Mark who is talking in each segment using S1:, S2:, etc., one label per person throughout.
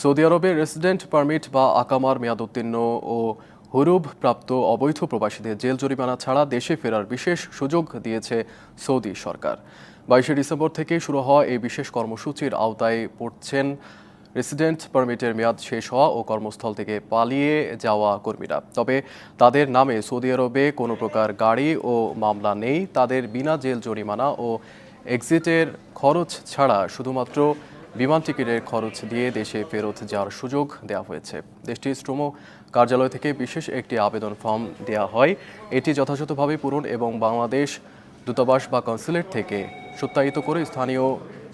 S1: Saudi আরবে resident permit বা আকামার মেয়াদ উত্তীর্ণ ও হুরুব প্রাপ্ত অবৈধ প্রবাসীদের জেল জরিমানা ছাড়া দেশে ফেরার বিশেষ সুযোগ দিয়েছে সৌদি সরকার। বাইশে ডিসেম্বর থেকে শুরু হওয়া এই বিশেষ কর্মসূচির আওতায় পড়ছেন রেসিডেন্ট পারমিটের মেয়াদ শেষ হওয়া ও কর্মস্থল থেকে পালিয়ে যাওয়া কর্মীরা। তবে তাদের নামে সৌদি আরবে কোনো প্রকার গাড়ি ও মামলা নেই। তাদের বিনা জেল জরিমানা ও এক্সিটের খরচ ছাড়া শুধুমাত্র বিমান টিকিটের খরচ দিয়ে দেশে ফেরত যাওয়ার সুযোগ দেওয়া হয়েছে। দেশটির শ্রম কার্যালয় থেকে বিশেষ একটি আবেদন ফর্ম দেওয়া হয়। এটি যথাযথভাবে পূরণ এবং বাংলাদেশ দূতাবাস বা কনসুলেট থেকে সত্যায়িত করে স্থানীয়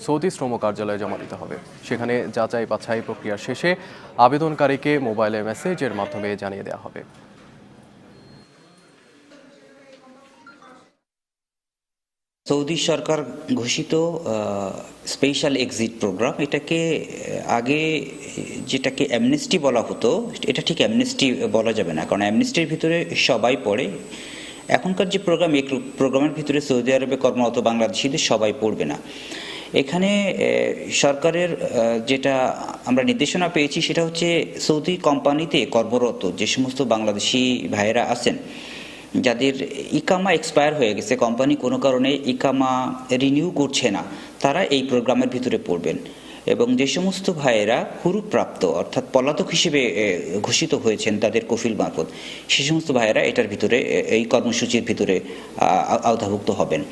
S1: সৌদি শ্রম কার্যালয়ে জমা দিতে হবে। সেখানে যাচাই বাছাই প্রক্রিয়া শেষে আবেদনকারীকে মোবাইলে মেসেজের মাধ্যমে জানিয়ে দেওয়া হবে।
S2: সৌদি সরকার ঘোষিত স্পেশাল এক্সিট প্রোগ্রাম এটাকে আগে যেটাকে অ্যামনেস্টি বলা হতো, এটা ঠিক অ্যামনেস্টি বলা যাবে না, কারণ অ্যামনেস্টির ভিতরে সবাই পড়ে। এখনকার যে প্রোগ্রাম এই প্রোগ্রামের ভিতরে সৌদি আরবে কর্মরত বাংলাদেশিদের সবাই পড়বে না। এখানে সরকারের যেটা আমরা নির্দেশনা পেয়েছি, সেটা হচ্ছে সৌদি কোম্পানিতে কর্মরত যে সমস্ত বাংলাদেশি ভাইয়েরা আছেন যাদের ইকামা এক্সপায়ার হয়ে গেছে কোম্পানি কোনো কারণে ইকামা রিনিউ করছে না, তারা এই প্রোগ্রামের ভিতরে পড়বেন। এবং যে সমস্ত ভাইয়েরা হুরুপ্রাপ্ত, অর্থাৎ পলাতক হিসেবে ঘোষিত হয়েছেন তাদের কফিল মারফত, সে সমস্ত ভাইয়েরা এটার ভিতরে এই কর্মসূচির ভিতরে আওতাভুক্ত হবেন।